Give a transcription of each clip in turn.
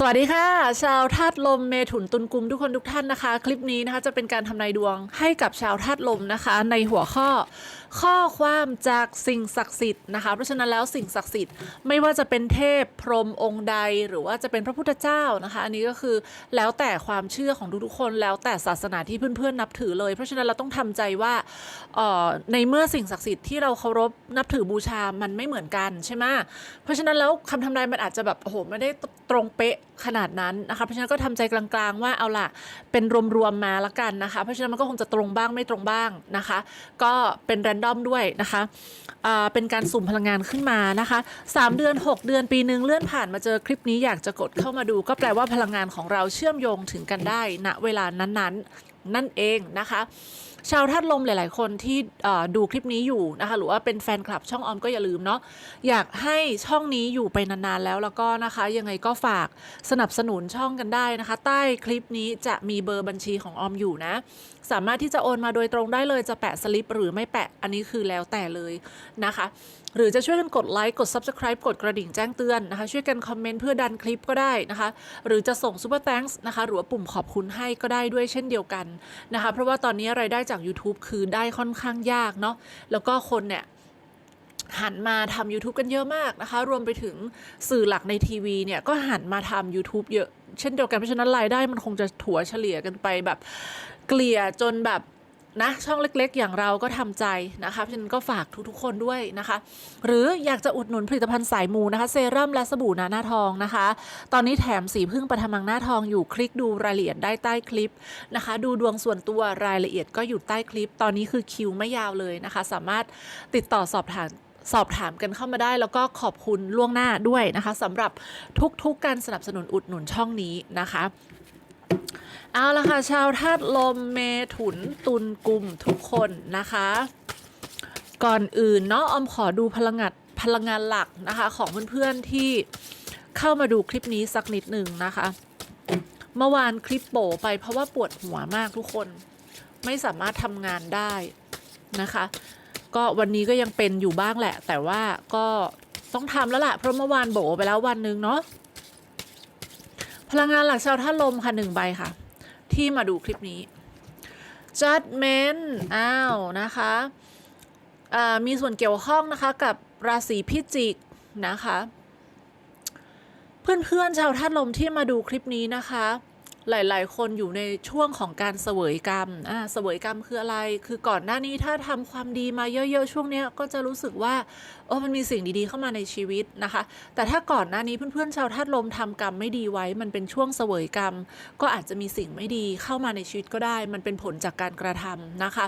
สวัสดีค่ะ ชาวธาตุลมเมถุนตุลกุมทุกคนทุกท่านนะคะ คลิปนี้นะคะจะเป็นการทำนายดวงให้กับชาวธาตุลมนะคะ ในหัวข้อ ข้อความจากสิ่งศักดิ์สิทธิ์นะคะเพราะฉะนั้นแล้วสิ่งศักดิ์สิทธิ์ไม่ว่าจะเป็นเทพพรหมองค์ใด หรือว่าจะเป็นพระพุทธเจ้านะคะ อันนี้ก็คือแล้วแต่ความเชื่อของทุกๆคนแล้วแต่ศาสนาที่เพื่อนๆนับถือเลย เพราะฉะนั้นเราต้องทำใจว่าเอ่อในเมื่อสิ่งศักดิ์สิทธิ์ที่เราเคารพนับถือบูชามันไม่เหมือนกันใช่ไหมเพราะฉะนั้นแล้วคำทำนายมันอาจจะแบบโอ้โหไม่ได้ตรงเป๊ะขนาดนั้นนะคะ เพราะฉะนั้นก็ทำใจกลางๆ ว่าเอาล่ะ เป็นรวมๆมาละกันนะคะ เพราะฉะนั้นมันก็คงจะตรงบ้างไม่ตรงบ้างนะคะ ก็เป็นแรนดอมด้วยนะคะเป็นการสุ่มพลังงานขึ้นมานะคะ 3 เดือน 6 เดือนปีหนึ่งเลื่อนผ่านมาเจอคลิปนี้อยากจะกดเข้ามาดู ก็แปลว่าพลังงานของเราเชื่อมโยงถึงกันได้ณเวลานั้นๆ นั่นเองนะคะ ชาวธานลมหลาย ๆ คนที่ดูคลิปนี้อยู่นะคะหรือว่าเป็นแฟนคลับช่องออมก็อย่าลืมเนาะอยากให้ช่องนี้อยู่ไปนาน ๆ แล้วแล้วก็นะคะยังไงก็ฝากสนับสนุนช่องกันได้นะคะ ใต้คลิปนี้จะมีเบอร์บัญชีของออมอยู่นะ สามารถที่จะโอนมาโดยตรงได้เลยจะแปะสลิปหรือไม่แปะอันนี้คือแล้วแต่เลยนะคะ หรือจะช่วยกันกดไลค์กด Subscribe กดกระดิ่งแจ้งเตือนนะคะ ช่วยกันคอมเมนต์เพื่อดันคลิปก็ได้นะคะ หรือจะส่ง Super Thanks นะคะ หรือว่าปุ่มขอบคุณให้ก็ได้ด้วยเช่นเดียวกันนะคะ เพราะว่าตอนนี้รายได้จาก YouTube คือได้ค่อนข้างยากเนาะแล้วก็คนเนี่ยหันมาทำ YouTube กันเยอะมากนะคะ รวมไปถึงสื่อหลักในทีวีเนี่ย ก็หันมาทำ YouTube เยอะ เช่นเดียวกันเพราะฉะนั้นรายได้มันคงจะถัวเฉลี่ยกันไปแบบ เกลี่ยจนแบบนะช่องเล็กๆ อย่างเราก็ทำใจนะคะฉะนั้นก็ฝากทุกๆคนด้วยนะคะ หรืออยากจะอุดหนุนผลิตภัณฑ์สายมูนะคะ เซรั่มและสบู่นาหน้าทองนะคะ ตอนนี้แถมสีพึ่งประทมังหน้าทองอยู่คลิกดูรายละเอียดได้ใต้คลิปนะคะ ดูดวงส่วนตัวรายละเอียดก็อยู่ใต้คลิป ตอนนี้คือคิวไม่ยาวเลยนะคะ สามารถติดต่อสอบถามสอบถามกันเข้ามาได้แล้วก็ขอบคุณล่วงหน้าด้วยนะคะสำหรับทุกๆการสนับสนุนอุดหนุนช่องนี้นะคะ เอาละค่ะ ชาวธาตุลมเมถุนตุลกลุ่มทุกคนนะคะ ก่อนอื่นเนาะออมขอดูพลังงานพลังงานหลักนะคะ ของเพื่อนๆที่เข้ามาดูคลิปนี้สักนิดหนึ่งนะคะ เมื่อวานคลิปโปไปเพราะว่าปวดหัวมากทุกคนไม่สามารถทำงานได้นะคะ ก็วันนี้ก็ยังเป็นอยู่บ้างแหละ แต่ว่าก็ต้องทำแล้วล่ะเพราะเมื่อวานโบไปแล้ววันหนึงเนาะพลังงานหลักชาวท่าลมค่ะหนึ่งใบค่ะ ที่มาดูคลิปนี้ judgment อ้าวนะคะมีส่วนเกี่ยวข้องนะคะกับราศีพิจิกนะคะ เพื่อนๆชาวธาตุลมที่มาดูคลิปนี้นะคะ หลาย ๆ คนอยู่ในช่วงของการเสวยกรรมอ่าเสวยกรรมคืออะไร คือก่อนหน้านี้ถ้าทำความดีมาเยอะ ๆ ช่วงเนี้ยก็จะรู้สึกว่าโอ้มันมีสิ่งดี ๆ เข้ามาในชีวิตนะคะ แต่ถ้าก่อนหน้านี้เพื่อนๆชาวธาตุลมทำกรรมไม่ดีไว้ มันเป็นช่วงเสวยกรรม ก็อาจจะมีสิ่งไม่ดีเข้ามาในชีวิตก็ได้ มันเป็นผลจากการกระทำนะคะ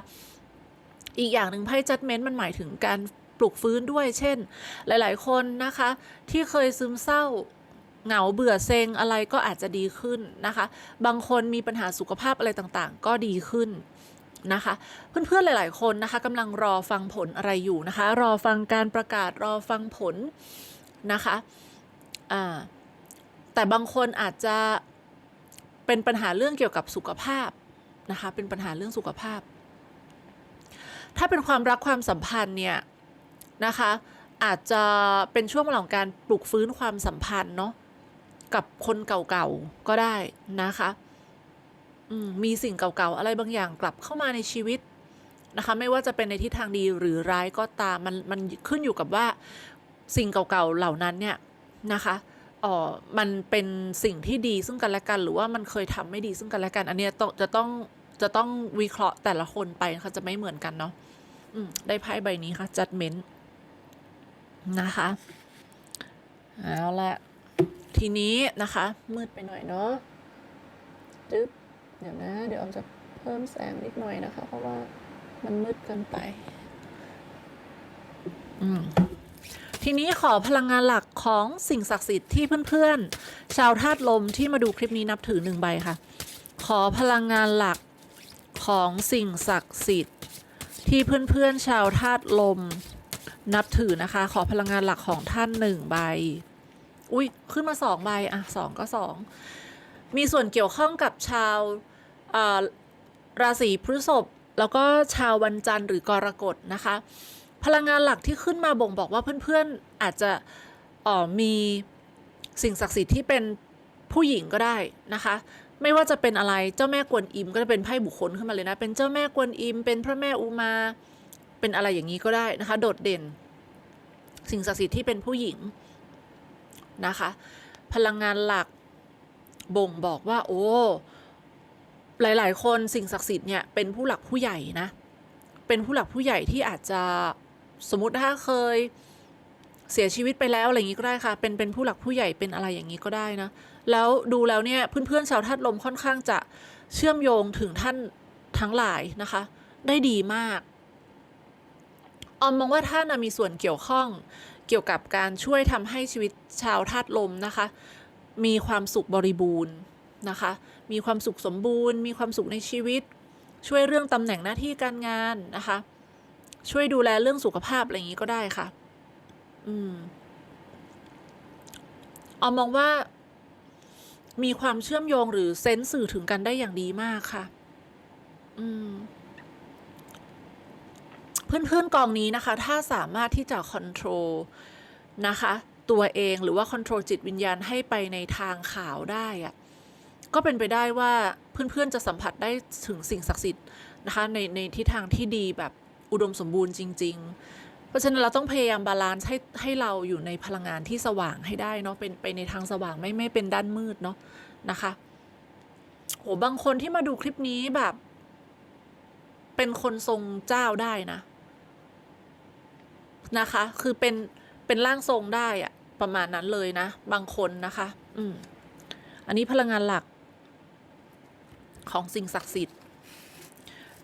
อีกอย่างหนึ่งไพ่จัดเม้นต์มันหมายถึงการปลุกฟื้นด้วย เช่น หลาย ๆ คนนะคะ ที่เคยซึมเศร้า เหงาเบื่อเซ็งอะไรก็อาจจะดีขึ้นนะคะ บางคนมีปัญหาสุขภาพอะไรต่างๆ ก็ดีขึ้นนะคะ เพื่อนๆหลายๆคนนะคะกำลังรอฟังผลอะไรอยู่นะคะ รอฟังการประกาศรอฟังผลนะคะอ่าแต่บางคนอาจจะเป็นปัญหาเรื่องเกี่ยวกับสุขภาพนะคะ เป็นปัญหาเรื่องสุขภาพ ถ้าเป็นความรักความสัมพันธ์เนี่ยนะคะอาจจะเป็นช่วงเวลาของการปลุกฟื้นความสัมพันธ์เนาะ กับคนเก่าๆก็ได้นะคะมีสิ่งเก่าๆอะไรบางอย่างกลับเข้ามาในชีวิตนะคะ ไม่ว่าจะเป็นในทิศทางดีหรือร้ายก็ตามมันมันขึ้นอยู่กับว่าสิ่งเก่าๆเหล่านั้นเนี่ยนะคะอ๋อมันเป็นสิ่งที่ดีซึ่งกันและกัน หรือว่ามันเคยทำไม่ดีซึ่งกันและกัน อันเนี้ยต้องจะต้องจะต้องวิเคราะห์แต่ละคนไปนะคะจะไม่เหมือนกันเนาะอืได้ไพ่ใบนี้ค่ะ judgment นะคะเอาละ ทีนี้นะคะ มืดไปหน่อยเนาะจึ๊บเดี๋ยวนะ เดี๋ยวออมจะเพิ่มแสงนิดหน่อยนะคะ เพราะว่ามันมืดเกินไป อืมทีนี้ขอพลังงานหลักของสิ่งศักดิ์สิทธิ์ที่เพื่อนๆ ชาวธาตุลมที่มาดูคลิปนี้นับถือหนึ่งใบค่ะ ขอพลังงานหลักของสิ่งศักดิ์สิทธิ์ที่เพื่อนๆ ชาวธาตุลม นับถือนะคะ ขอพลังงานหลักของท่านหนึ่งใบ อุ้ยขึ้นมาสองใบอะสองก็สองมีส่วนเกี่ยวข้องกับชาวราศีพฤษภแล้วก็ชาววันจันทร์หรือกรกฎนะคะ พลังงานหลักที่ขึ้นมาบ่งบอกว่าเพื่อนๆอาจจะออมีสิ่งศักดิ์สิทธิ์ที่เป็นผู้หญิงก็ได้นะคะ ไม่ว่าจะเป็นอะไรเจ้าแม่กวนอิมก็จะเป็นไพ่บุคคลขึ้นมาเลยนะ เป็นเจ้าแม่กวนอิม เป็นพระแม่อุมา เป็นอะไรอย่างนี้ก็ได้นะคะ โดดเด่น สิ่งศักดิ์สิทธิ์ที่เป็นผู้หญิง นะคะ พลังงานหลักบ่งบอกว่า โอ้ หลาย ๆ คนสิ่งศักดิ์สิทธิ์เนี่ยเป็นผู้หลักผู้ใหญ่นะ เป็นผู้หลักผู้ใหญ่ที่อาจจะสมมติถ้าเคยเสียชีวิตไปแล้วอะไรอย่างนี้ก็ได้ค่ะ เป็นเป็นผู้หลักผู้ใหญ่เป็นอะไรอย่างนี้ก็ได้นะ แล้วดูแล้วเนี่ยเพื่อนๆชาวธาตุลมค่อนข้างจะเชื่อมโยงถึงท่านทั้งหลายนะคะ ได้ดีมากออมมองว่าท่านมีส่วนเกี่ยวข้อง เกี่ยวกับการช่วยทำให้ชีวิตชาวธาตุลมนะคะ มีความสุขบริบูรณ์นะคะ มีความสุขสมบูรณ์ มีความสุขในชีวิต ช่วยเรื่องตำแหน่งหน้าที่การงานนะคะ ช่วยดูแลเรื่องสุขภาพอะไรอย่างนี้ก็ได้ค่ะ อืมออมมองว่ามีความเชื่อมโยงหรือเซนส์สื่อถึงกันได้อย่างดีมากค่ะ อืม เพื่อนๆกองนี้นะคะ ถ้าสามารถที่จะค o n t r o l นะคะ ตัวเองหรือว่าค o n t r o l จิตวิญญาณให้ไปในทางขาวได้อะก็เป็นไปได้ว่าเพื่อนๆจะสัมผัสได้ถึงสิ่งศักดิ์สิทธิ์นะคะในในทิศทางที่ดีแบบอุดมสมบูรณ์จริง ๆ เพราะฉะนั้นเราต้องพยายามบาลานซ์ให้ให้เราอยู่ในพลังงานที่สว่างให้ได้เนาะเป็นไปในทางสว่างไม่ไม่เป็นด้านมืดเนาะนะคะโหบางคนที่มาดูคลิปนี้แบบ เป็นคนทรงเจ้าได้นะ นะคะ คือเป็นเป็นร่างทรงได้อะประมาณนั้นเลยนะ บางคนนะคะ อืม อันนี้พลังงานหลัก ของสิ่งศักดิ์สิทธิ์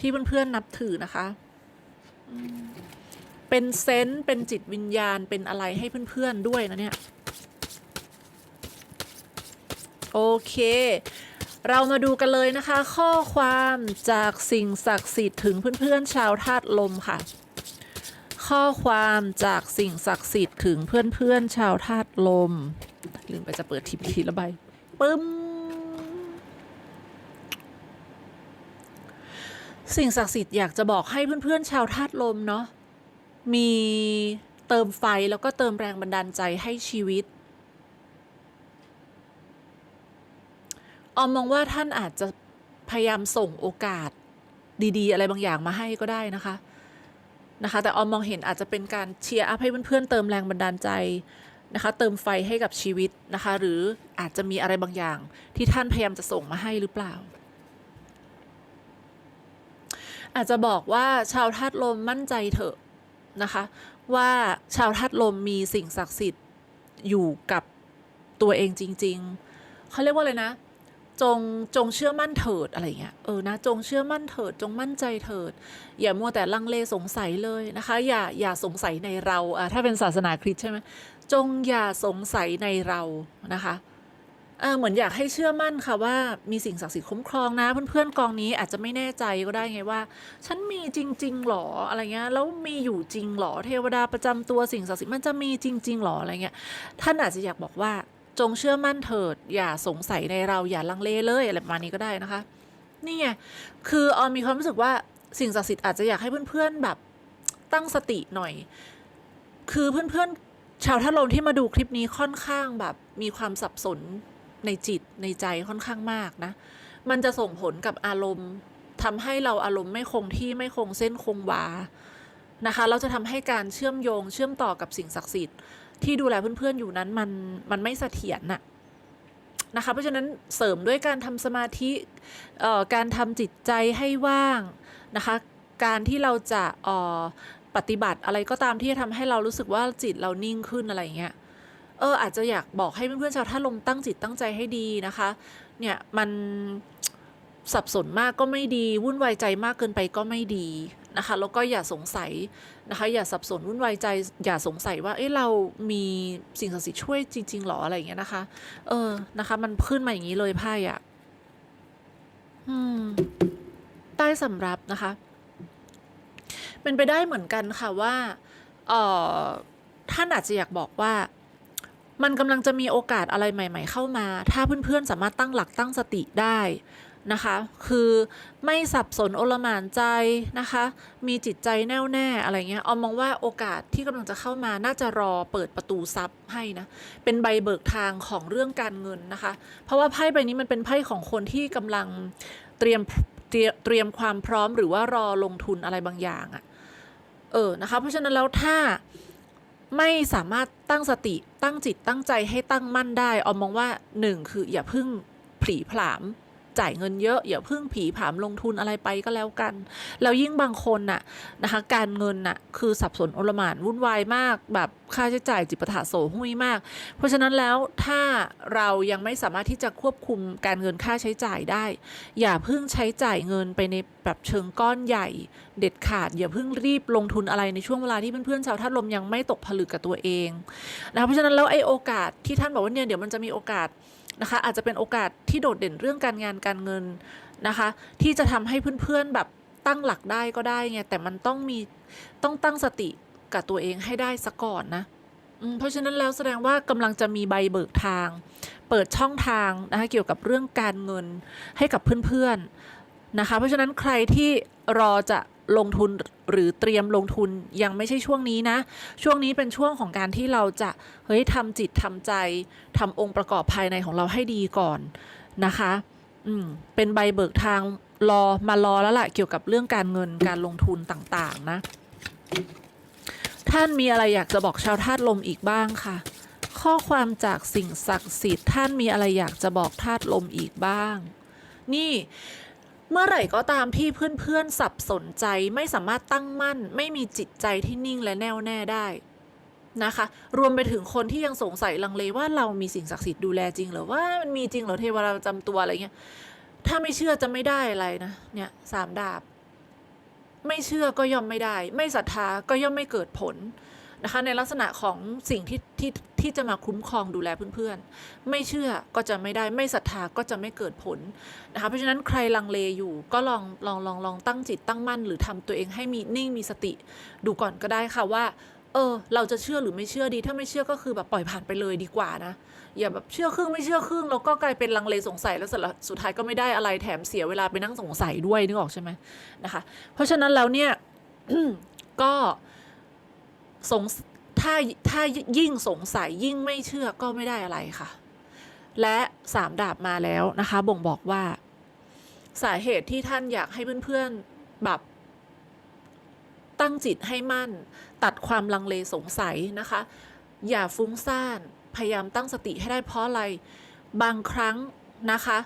ที่เพื่อนๆนับถือนะคะ เป็นเซนส์เป็นจิตวิญญาณเป็นอะไรให้เพื่อนๆด้วยนะเนี่ย โอเคเรามาดูกันเลยนะคะ ข้อความจากสิ่งศักดิ์สิทธิ์ถึงเพื่อนๆชาวธาตุลมค่ะ ข้อความจากสิ่งศักดิ์สิทธิ์ถึงเพื่อนๆชาวธาตุลม ลืมไปจะเปิดทีพีละใบปึ้ม สิ่งศักดิ์สิทธิ์อยากจะบอกให้เพื่อนๆชาวธาตุลมเนาะมีเติมไฟแล้วก็เติมแรงบันดาลใจให้ชีวิต ออมมองว่าท่านอาจจะพยายามส่งโอกาสดีๆ อะไรบางอย่างมาให้ก็ได้นะคะ นะคะ แต่ออมมองเห็นอาจจะเป็นการเชียร์อัพให้เพื่อนๆเติมแรงบันดาลใจนะคะ เติมไฟให้กับชีวิตนะคะ หรืออาจจะมีอะไรบางอย่าง ที่ท่านพยายามจะส่งมาให้หรือเปล่า อาจจะบอกว่าชาวธาตุลมมั่นใจเถอะนะคะ ว่าชาวธาตุลมมีสิ่งศักดิ์สิทธิ์อยู่กับตัวเองจริง ๆเขาเรียกว่าอะไรนะ จงจงเชื่อมั่นเถิดอะไรเงี้ยเออนะจงเชื่อมั่นเถิด จงมั่นใจเถิด อย่ามัวแต่ลังเลสงสัยเลยนะคะ อย่าอย่าสงสัยในเราอะถ้าเป็นศาสนาคริสต์ใช่ไหมจงอย่าสงสัยในเรานะคะเออเหมือนอยากให้เชื่อมั่นค่ะว่ามีสิ่งศักดิ์สิทธิ์คุ้มครองนะ เพื่อนๆกองนี้อาจจะไม่แน่ใจก็ได้ไงว่า ฉันมีจริงๆหรออะไรเงี้ยแล้วมีอยู่จริงหรอเทวดาประจำตัวสิ่งศักดิ์สิทธิ์มันจะมีจริงๆหรออะไรเงี้ยท่านอาจจะอยากบอกว่า จงเชื่อมั่นเถิด อย่าสงสัยในเราอย่าลังเลเลยอะไรประมาณนี้ก็ได้นะคะ นี่ไงคือออมมีความรู้สึกว่าสิ่งศักดิ์สิทธิ์อาจจะอยากให้เพื่อนๆแบบตั้งสติหน่อย คือเพื่อนๆชาวท่าลมที่มาดูคลิปนี้ค่อนข้างแบบมีความสับสนในจิตในใจค่อนข้างมากนะ มันจะส่งผลกับอารมณ์ทำให้เราอารมณ์ไม่คงที่ไม่คงเส้นคงวานะคะ เราจะทำให้การเชื่อมโยงเชื่อมต่อกับสิ่งศักดิ์สิทธิ์ ที่ดูแลเพื่อนๆอยู่นั้นมันมันไม่เสถียรน่ะนะคะ เพราะฉะนั้นเสริมด้วยการทำสมาธิเอ่อการทำจิตใจให้ว่างนะคะ การที่เราจะอ่อปฏิบัติอะไรก็ตามที่จะทำให้เรารู้สึกว่าจิตเรานิ่งขึ้นอะไรเงี้ยเอออาจจะอยากบอกให้เพื่อนๆชาวท่าลมตั้งจิตตั้งใจให้ดีนะคะ เนี่ยมันสับสนมากก็ไม่ดี วุ่นวายใจมากเกินไปก็ไม่ดี นะคะแล้วก็อย่าสงสัยนะคะอย่าสับสนวุ่นวายใจ อย่าสงสัยว่าเอ้เรามีสิ่งศักดิ์สิทธิ์ช่วยจริงๆหรออะไรอย่างเงี้ยนะคะเออนะคะ มันขึ้นมาอย่างนี้เลยไพ่อะอืมใต้สำรับนะคะ เป็นไปได้เหมือนกันค่ะว่าเออท่านอาจจะอยากบอกว่ามันกำลังจะมีโอกาสอะไรใหม่ ๆ เข้ามา ถ้าเพื่อนๆสามารถตั้งหลักตั้งสติได้ นะคะ คือไม่สับสนโอลหมานใจนะคะ มีจิตใจแน่วแน่อะไรเงี้ยออมมองว่าโอกาสที่กำลังจะเข้ามาน่าจะรอเปิดประตูทรัพย์ให้นะ เป็นใบเบิกทางของเรื่องการเงินนะคะ เพราะว่าไพ่ใบนี้มันเป็นไพ่ของคนที่กำลังเตรียมเตรียมความพร้อมหรือว่ารอลงทุนอะไรบางอย่างอะ่ะ เออนะคะ เพราะฉะนั้นแล้วถ้าไม่สามารถตั้งสติตั้งจิตตั้งใจให้ตั้งมั่นได้ ออมมองว่าหนึ่งคืออย่าพึ่งผีผลาม จ่ายเงินเยอะอย่าพึ่งผีผามลงทุนอะไรไปก็แล้วกัน แล้วยิ่งบางคนน่ะนะคะการเงินน่ะคือสับสนโอลมานวุ่นวายมากแบบค่าใช้จ่ายจิปถะโสหุ้ยมาก เพราะฉะนั้นแล้วถ้าเรายังไม่สามารถที่จะควบคุมการเงินค่าใช้จ่ายได้ อย่าเพิ่งใช้จ่ายเงินไปในแบบเชิงก้อนใหญ่ เด็ดขาด อย่าเพิ่งรีบลงทุนอะไรในช่วงเวลาที่เพื่อนๆชาวธาตุลมยังไม่ตกผลึกกับตัวเองนะคะเพราะฉะนั้นแล้วไอ้โอกาสที่ท่านบอกว่าเนี่ยเดี๋ยวมันจะมีโอกาส นะคะ อาจจะเป็นโอกาสที่โดดเด่นเรื่องการงานการเงินนะคะ ที่จะทำให้เพื่อนๆแบบตั้งหลักได้ก็ได้ไงแต่มันต้องมีต้องตั้งสติกับตัวเองให้ได้ซะก่อนนะเพราะฉะนั้นแล้วแสดงว่ากำลังจะมีใบเบิกทาง เปิดช่องทางนะคะเกี่ยวกับเรื่องการเงินให้กับเพื่อนๆนะคะ เพราะฉะนั้นใครที่รอจะ ลงทุนหรือเตรียมลงทุนยังไม่ใช่ช่วงนี้นะ ช่วงนี้เป็นช่วงของการที่เราจะเฮ้ยทำจิตทำใจทำองค์ประกอบภายในของเราให้ดีก่อนนะคะอืมเป็นใบเบิกทางรอมารอแล้วล่ะเกี่ยวกับเรื่องการเงินการลงทุนต่างๆนะ ท่านมีอะไรอยากจะบอกชาวธาตุลมอีกบ้างค่ะ ข้อความจากสิ่งศักดิ์สิทธิ์ท่านมีอะไรอยากจะบอกธาตุลมอีกบ้าง นี่ เมื่อไหร่ก็ตามที่เพื่อนๆสับสนใจไม่สามารถตั้งมั่น ไม่มีจิตใจที่นิ่งและแน่วแน่ได้นะคะ รวมไปถึงคนที่ยังสงสัยลังเลว่าเรามีสิ่งศักดิ์สิทธิ์ดูแลจริงหรือว่ามันมีจริงหรอเทวดาประจำตัวอะไรเงี้ยถ้าไม่เชื่อจะไม่ได้อะไรนะเนี่ยสามดาบ ไม่เชื่อก็ย่อมไม่ได้ ไม่ศรัทธาก็ย่อมไม่เกิดผล นะคะในลักษณะของสิ่งที่ที่ที่จะมาคุ้มครองดูแลเพื่อนๆ ไม่เชื่อก็จะไม่ได้ไม่ศรัทธาก็จะไม่เกิดผลนะคะเพราะฉะนั้นใครลังเลอยู่ก็ลองลองลองลองตั้งจิตตั้งมั่น หรือทำตัวเองให้มีนิ่งมีสติดูก่อนก็ได้ค่ะว่าเออเราจะเชื่อหรือไม่เชื่อดี ถ้าไม่เชื่อก็คือแบบปล่อยผ่านไปเลยดีกว่านะ อย่าแบบเชื่อครึ่งไม่เชื่อครึ่งแล้วก็กลายเป็นลังเลสงสัยแล้วสุดละสุดท้ายก็ไม่ได้อะไรแถมเสียเวลาไปนั่งสงสัยด้วยนึกออกใช่ไหมนะคะ เพราะฉะนั้นแล้วเนี่ยก็ สงถ้าถ้ายิ่งสงสัยยิ่งไม่เชื่อก็ไม่ได้อะไรค่ะ และสามดาบมาแล้วนะคะ บ่งบอกว่า สาเหตุที่ท่านอยากให้เพื่อนๆแบบตั้งจิตให้มั่น ตัดความลังเลสงสัยนะคะ อย่าฟุ้งซ่านพยายามตั้งสติให้ได้เพราะอะไร บางครั้งนะคะ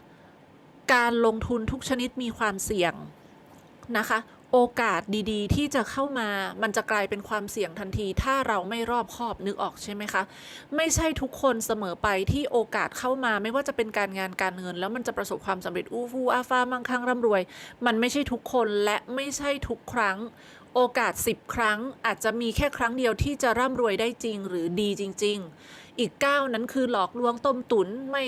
การลงทุนทุกชนิดมีความเสี่ยงนะคะ โอกาสดีๆ ที่จะเข้ามามันจะกลายเป็นความเสี่ยงทันที ถ้าเราไม่รอบคอบนึกออกใช่ไหมคะ ไม่ใช่ทุกคนเสมอไปที่โอกาสเข้ามา ไม่ว่าจะเป็นการงานการเงิน แล้วมันจะประสบความสำเร็จอู้ฟู่อาฟ้ามั่งคั่งร่ำรวย มันไม่ใช่ทุกคนและไม่ใช่ทุกครั้ง โอกาส 10 ครั้งอาจจะมีแค่ครั้งเดียวที่จะร่ำรวยได้จริงหรือดีจริง ๆ อีก 9 นั้นคือหลอกลวงต้มตุนไม่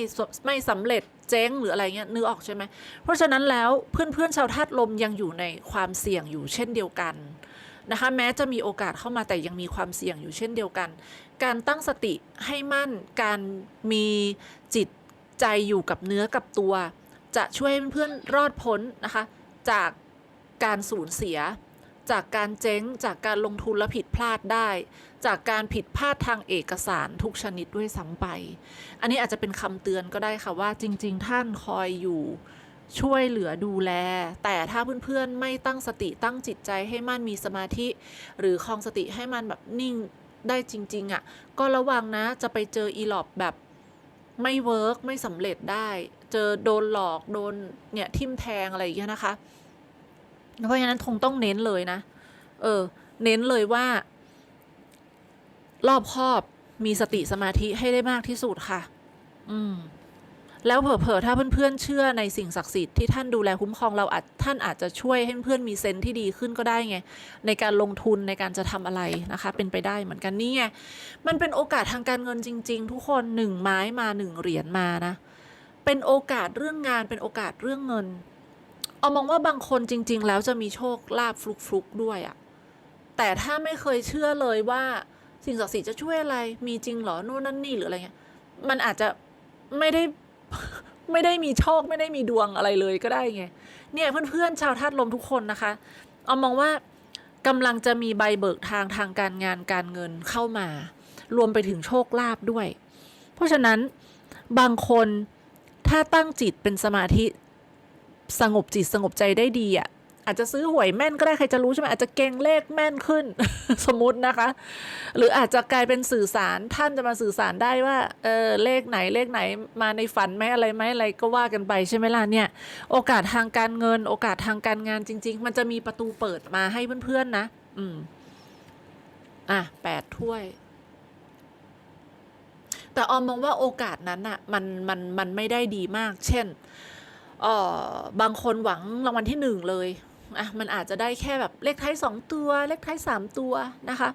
ไม่สำเร็จ เจ๊งหรืออะไรเงี้ยนึกออกใช่ไหมเพราะฉะนั้นแล้วเพื่อนๆชาวธาตุลมยังอยู่ในความเสี่ยงอยู่เช่นเดียวกันนะคะแม้จะมีโอกาสเข้ามาแต่ยังมีความเสี่ยงอยู่เช่นเดียวกัน การตั้งสติให้มั่นการมีจิตใจอยู่กับเนื้อกับตัว จะช่วยให้เพื่อนๆรอดพ้นนะคะจากการสูญเสีย จากการเจ๊งจากการลงทุนและผิดพลาดได้ จากการผิดพลาดทางเอกสารทุกชนิดด้วยซ้ำไป อันนี้อาจจะเป็นคำเตือนก็ได้ค่ะว่าจริง ๆ ท่านคอยอยู่ช่วยเหลือดูแล แต่ถ้าเพื่อนๆไม่ตั้งสติตั้งจิตใจให้มันมีสมาธิ หรือคลองสติให้มันแบบนิ่งได้จริง ๆอะ่ะก็ระวังนะจะไปเจออีหลอบแบบไม่เวิร์กไม่สำเร็จได้ เจอโดนหลอกโดนเนี่ยทิมแทงอะไรอย่างเงี้ยนะคะ เพราะฉะนั้นคงต้องเน้นเลยนะ เออ เน้นเลยว่า รอบครอบมีสติสมาธิให้ได้มากที่สุดค่ะ อืม แล้วเผลอๆถ้าเพื่อนๆเชื่อในสิ่งศักดิ์สิทธิ์ที่ท่านดูแลคุ้มครองเราอาจท่านอาจจะช่วยให้เพื่อนมีเซนที่ดีขึ้นก็ได้ไง ในการลงทุนในการจะทำอะไรนะคะ เป็นไปได้เหมือนกันนี่ไงมันเป็นโอกาสทางการเงินจริง ๆ ทุกคนหนึ่งไม้มาหนึ่งเหรียญมานะเป็นโอกาสเรื่องงานเป็นโอกาสเรื่องเงิน เอามองว่าบางคนจริง ๆ แล้วจะมีโชคลาภฟลุกๆด้วยอะแต่ถ้าไม่เคยเชื่อเลยว่าสิ่งศักดิ์สิทธิ์จะช่วยอะไร มีจริงเหรอนู่นนั่นนี่หรืออะไรเงี้ย มันอาจจะไม่ได้ไม่ได้มีโชคไม่ได้มีดวงอะไรเลยก็ได้ไง เนี่ยเพื่อนๆชาวธาตุลมทุกคนนะคะ เอามองว่ากำลังจะมีใบเบิกทางทางการงานการเงินเข้ามา รวมไปถึงโชคลาภด้วย เพราะฉะนั้นบางคนถ้าตั้งจิตเป็นสมาธิ สงบจิตสงบใจได้ดีอะอาจจะซื้อหวยแม่นก็ได้ใครจะรู้ใช่ไหมอาจจะเก่งเลขแม่นขึ้น สมมตินะคะ หรืออาจจะกลายเป็นสื่อสารท่านจะมาสื่อสารได้ว่าเออเลขไหนเลขไหนมาในฝันไหมอะไรไหมอะไรก็ว่ากันไปใช่ไหมล่ะเนี่ย โอกาสทางการเงิน โอกาสทางการงานจริง ๆ มันจะมีประตูเปิดมาให้เพื่อนๆนะ อืม อะแปดถ้วย แต่ออมมองว่าโอกาสนั้นอะมันมันมันไม่ได้ดีมาก เช่น เอ่อบางคนหวังรางวัลที่หนึ่งเลยอะมันอาจจะได้แค่แบบเลขท้ายสองตัว เลขท้ายสามตัวนะคะ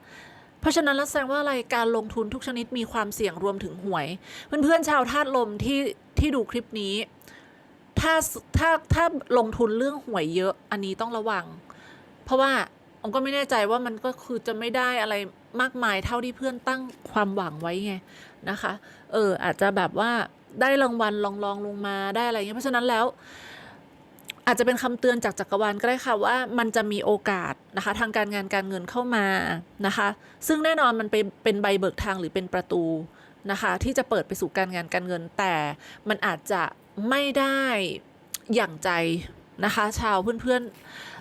เพราะฉะนั้นแล้วแสดงว่าอะไรการลงทุนทุกชนิดมีความเสี่ยงรวมถึงหวย เพื่อนๆชาวธาตุลมที่ที่ดูคลิปนี้ ถ้าถ้าถ้าลงทุนเรื่องหวยเยอะอันนี้ต้องระวัง เพราะว่าผมก็ไม่แน่ใจว่ามันก็คือจะไม่ได้อะไรมากมายเท่าที่เพื่อนตั้งความหวังไว้ไงนะคะ เอออาจจะแบบว่า ได้รางวัลลองลองลงมาได้อะไรเงี้ยเพราะฉะนั้นแล้ว อาจจะเป็นคำเตือนจากจักรวาลก็ได้ค่ะว่ามันจะมีโอกาสนะคะ ทางการงานการเงินเข้ามานะคะ ซึ่งแน่นอนมันเป็นเป็นใบเบิกทางหรือเป็นประตูนะคะ ที่จะเปิดไปสู่การงานการเงิน แต่มันอาจจะไม่ได้อย่างใจนะคะ ชาวเพื่อนเพื่อน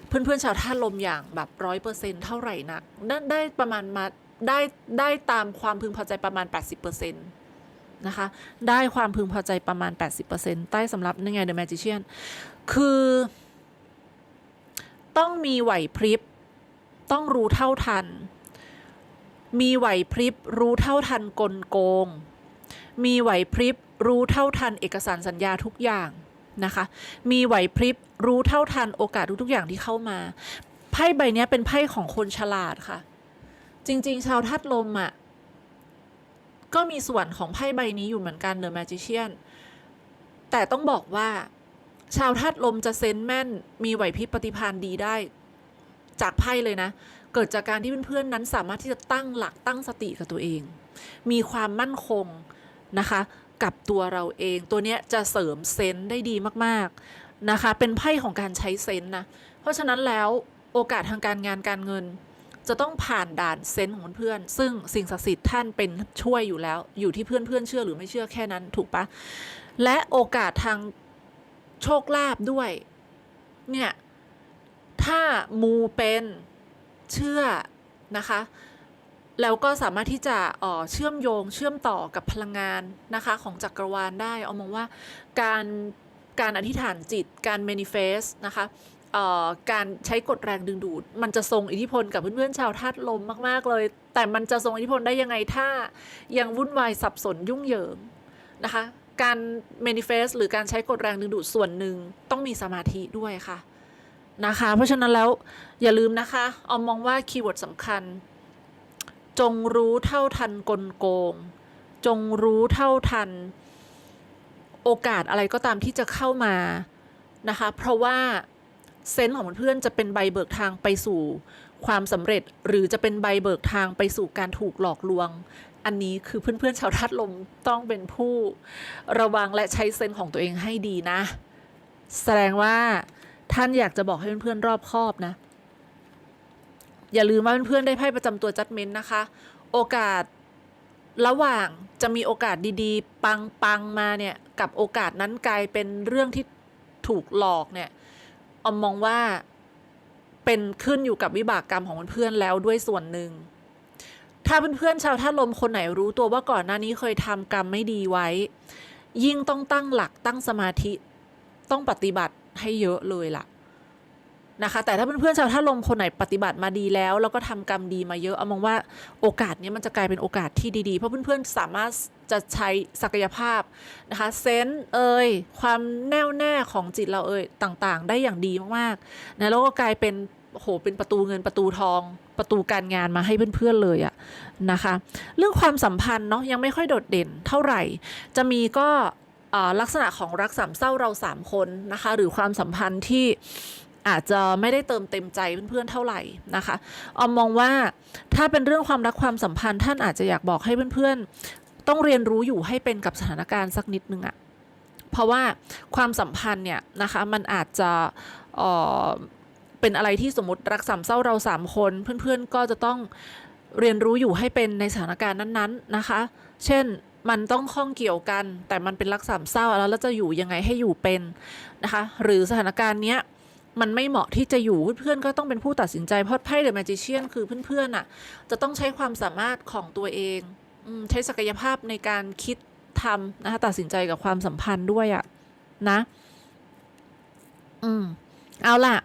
เพื่อนเพื่อนๆชาวท่าลมอย่างแบบร้อยเปอร์เซ็นเท่าไหร่นักได้ได้ประมาณมาได้ได้ตามความพึงพอใจประมาณ 80%นะคะ ได้ความพึงพอใจประมาณ 80%ใต้สำรับนี่ไง The Magician คือ ต้องมีไหวพริบ ต้องรู้เท่าทัน มีไหวพริบ รู้เท่าทันกลโกง มีไหวพริบ รู้เท่าทันเอกสารสัญญาทุกอย่างนะคะ มีไหวพริบ รู้เท่าทันโอกาสทุกๆอย่างที่เข้ามา ไพ่ใบนี้เป็นไพ่ของคนฉลาดค่ะ จริง ๆ ชาวทัดลมอะ่ะ ก็มีส่วนของไพ่ใบนี้อยู่เหมือนกันเดอะแมจิเชียนแต่ต้องบอกว่า ชาวธาตุลมจะเซนแม่น มีไหวพริบปฏิภาณดีได้ จากไพ่เลยนะ เกิดจากการที่เพื่อนๆนั้นสามารถที่จะตั้งหลักตั้งสติกับตัวเอง มีความมั่นคงนะคะ กับตัวเราเองตัวเนี้ยจะเสริมเซนได้ดีมากๆนะคะ เป็นไพ่ของการใช้เซนนะ เพราะฉะนั้นแล้วโอกาสทางการงานการเงิน จะต้องผ่านด่านเซนส์ของเพื่อนๆซึ่งสิ่งศักดิ์สิทธิ์ท่านเป็นช่วยอยู่แล้ว อยู่ที่เพื่อนๆเชื่อหรือไม่เชื่อแค่นั้นถูกปะและโอกาสทางโชคลาภด้วย เนี่ย ถ้ามูเป็นเชื่อนะคะ แล้วก็สามารถที่จะเอ่อเชื่อมโยงเชื่อมต่อกับพลังงานนะคะ ของจักรวาลได้ เอามองว่าการการอธิษฐานจิตการ manifest นะคะ การใช้กฎแรงดึงดูด มันจะทรงอิทธิพลกับเพื่อนๆชาวธาตุลมมาก ๆ เลย แต่มันจะทรงอิทธิพลได้ยังไงถ้ายังวุ่นวายสับสนยุ่งเหยิงนะคะ การ manifest หรือการใช้กฎแรงดึงดูดส่วนหนึ่งต้องมีสมาธิด้วยค่ะนะคะ เพราะฉะนั้นแล้วอย่าลืมนะคะออมมองว่าคีย์เวิร์ดสำคัญ จงรู้เท่าทันกลโกง จงรู้เท่าทัน โอกาสอะไรก็ตามที่จะเข้ามานะคะ เพราะว่า เซนส์ของเพื่อนจะเป็นใบเบิกทางไปสู่ ความสำเร็จหรือจะเป็นใบเบิกทางไปสู่การถูกหลอกลวง อันนี้คือเพื่อนๆชาวธาตุลมต้องเป็นผู้ระวังและใช้เซนส์ของตัวเองให้ดีนะ แสดงว่าท่านอยากจะบอกให้เพื่อนๆรอบคอบนะ อย่าลืมว่าเพื่อนๆได้ไพ่ประจำตัวจัดเมนนะคะ โอกาสระหว่างจะมีโอกาสดีๆ ปังๆมาเนี่ยกับโอกาสนั้นกลายเป็นเรื่องที่ถูกหลอกเนี่ย อมมองว่าเป็นขึ้นอยู่กับวิบากกรรมของเพื่อนแล้วด้วยส่วนหนึ่ง ถ้าเพื่อนๆชาวท่าลมคนไหนรู้ตัวว่าก่อนหน้านี้เคยทำกรรมไม่ดีไว้ ยิ่งต้องตั้งหลักตั้งสมาธิ ต้องปฏิบัติให้เยอะเลยล่ะ นะคะ แต่ถ้าเพื่อนๆชาวท่าลมคนไหนปฏิบัติมาดีแล้ว แล้วก็ทำกรรมดีมาเยอะเอามองว่าโอกาสเนี้ยมันจะกลายเป็นโอกาสที่ดีๆ เพราะเพื่อนๆสามารถจะใช้ศักยภาพนะคะเซนส์เอ่ยความแน่วแน่ของจิตเราเอ่ยต่างๆ ได้อย่างดีมากๆนะแล้วก็กลายเป็นโหเป็นประตูเงินประตูทองประตูการงานมาให้เพื่อนๆเลยอะนะคะ เรื่องความสัมพันธ์เนาะยังไม่ค่อยโดดเด่นเท่าไหร่ จะมีก็ลักษณะของรักสามเศร้าเราสามคนนะคะ หรือความสัมพันธ์ที่ อาจจะไม่ได้เติมเต็มใจเพื่อนๆเท่าไหร่นะคะออมมองว่าถ้าเป็นเรื่องความรักความสัมพันธ์ ท่านอาจจะอยากบอกให้เพื่อนๆ ต้องเรียนรู้อยู่ให้เป็นกับสถานการณ์สักนิดนึงอะเพราะว่าความสัมพันธ์เนี่ยนะคะมันอาจจะเออเป็นอะไรที่สมมติรักสามเศร้าเราสามคน เพื่อนๆก็จะต้องเรียนรู้อยู่ให้เป็นในสถานการณ์นั้นๆนะคะ เช่นมันต้องข้องเกี่ยวกัน แต่มันเป็นรักสามเศร้าแล้วเราจะอยู่ยังไงให้อยู่เป็นนะคะ หรือสถานการณ์เนี้ย มันไม่เหมาะที่จะอยู่เพื่อนก็ต้องเป็นผู้ตัดสินใจเพราะไพ่เดอะแมจิเชียนคือเพื่อนๆอะ จะต้องใช้ความสามารถของตัวเองอใช้ศักยภาพในการคิดทำนะคะตัดสินใจกับความสัมพันธ์ด้วยอะนะ อืม เอาล่ะ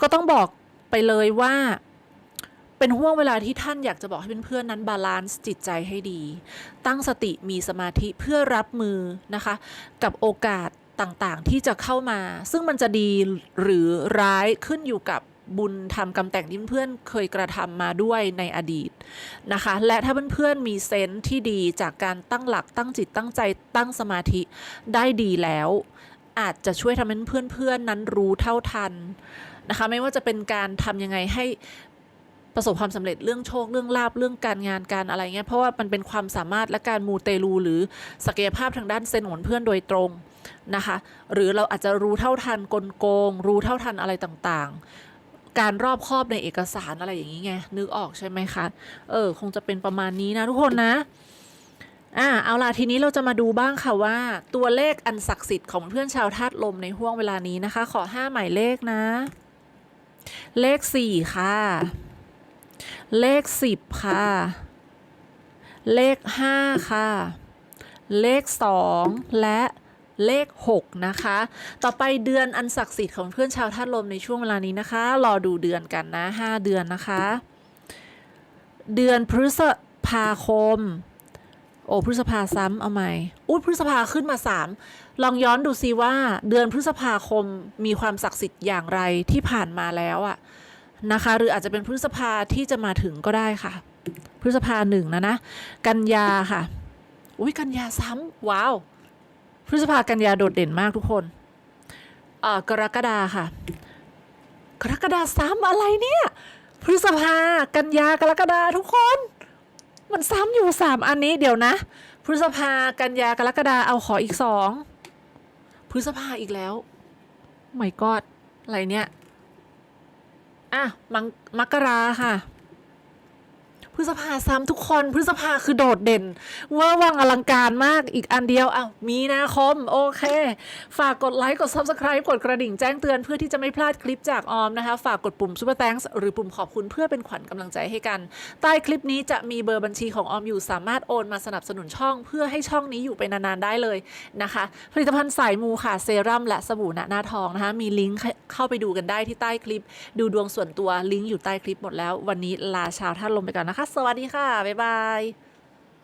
ก็ต้องบอกไปเลยว่าเป็นห่วงเวลาที่ท่านอยากจะบอกให้เพื่อนๆนั้นบาลานซ์จิตใจให้ดี ตั้งสติมีสมาธิเพื่อรับมือนะคะ กับโอกาส ต่างๆที่จะเข้ามา ซึ่งมันจะดีหรือร้ายขึ้นอยู่กับบุญทำกรรมแต่งที่เพื่อนเคยกระทำมาด้วยในอดีตนะคะ และถ้าเพื่อนๆมีเซนส์ที่ดีจากการตั้งหลักตั้งจิตตั้งใจตั้งสมาธิได้ดีแล้ว อาจจะช่วยทำให้เพื่อนๆนั้นรู้เท่าทันนะคะ ไม่ว่าจะเป็นการทำยังไงให้ ประสบความสำเร็จเรื่องโชคเรื่องลาบเรื่องการงานการอะไรเงี้ยเพราะว่ามันเป็นความสามารถและการมูเตลูหรือศักยภาพทางด้านเซนส์ของเพื่อนโดยตรงนะคะหรือเราอาจจะรู้เท่าทันกลโกง รู้เท่าทันอะไรต่างๆ การรอบครอบในเอกสารอะไรอย่างนี้ไงนึกออกใช่ไหมคะเออคงจะเป็นประมาณนี้นะทุกคนนะอ่าเอาล่ะทีนี้เราจะมาดูบ้างค่ะว่า ตัวเลขอันศักดิ์สิทธิ์ของเพื่อนชาวธาตุลมในห่วงเวลานี้นะคะ ขอห้าหมายเลขนะ เลขสี่ค่ะ เลขสิบค่ะ เลขห้าค่ะ เลขสองและเลข 6 นะคะ ต่อไปเดือนอันศักดิ์สิทธิ์ของเพื่อนชาวธาตุลมในช่วงเวลานี้นะคะ รอดูเดือนกันนะ 5 เดือนนะคะ เดือนพฤษภาคม โอ้พฤษภาซ้ำเอาใหม่อุ้พฤษภาขึ้นมา 3 ลองย้อนดูซิว่า เดือนพฤษภาคมมีความศักดิ์สิทธิ์อย่างไรที่ผ่านมาแล้วอะ นะคะ หรืออาจจะเป็นพฤษภาที่จะมาถึงก็ได้ค่ะ พฤษภาหนึ่งนะนะ กันยาค่ะ อุ้ยกันยาซ้ำว้าว พฤษภากันยาโดดเด่นมากทุกคนเอ่อกรกฎาค่ะ กรกฎาซ้ำอะไรเนี่ย พฤษภากันยากรกฎาทุกคน มันซ้ำอยู่สามอันนี้เดี๋ยวนะ พฤษภากันยากรกฎาเอาขออีกสองพฤษภาอีกแล้วไม่กอดอะไรเนี่ย อะมังมกราค่ะ พฤษภาซ้ำทุกคนพฤษภาคือโดดเด่น ว่าวังอลังการมากอีกอันเดียวอ้าวมีนาคม โอเค ฝากกดไลค์ กด Subscribe กดกระดิ่งแจ้งเตือนเพื่อที่จะไม่พลาดคลิปจากออมนะคะ ฝากกดปุ่ม Super Thanks หรือปุ่มขอบคุณเพื่อเป็นขวัญกำลังใจให้กัน ใต้คลิปนี้จะมีเบอร์บัญชีของออมอยู่สามารถโอนมาสนับสนุนช่อง เพื่อให้ช่องนี้อยู่ไปนานๆได้เลยนะคะ ผลิตภัณฑ์สายมูค่ะเซรั่มและสบู่หน้าหน้าทองนะคะมีลิงก์เข้าไปดูกันได้ที่ใต้คลิป ดูดวงส่วนตัวลิงก์อยู่ใต้คลิปหมดแล้ว วันนี้ลาชาวท่านลมไปก่อนนะคะสวัสดีค่ะ บ๊ายบาย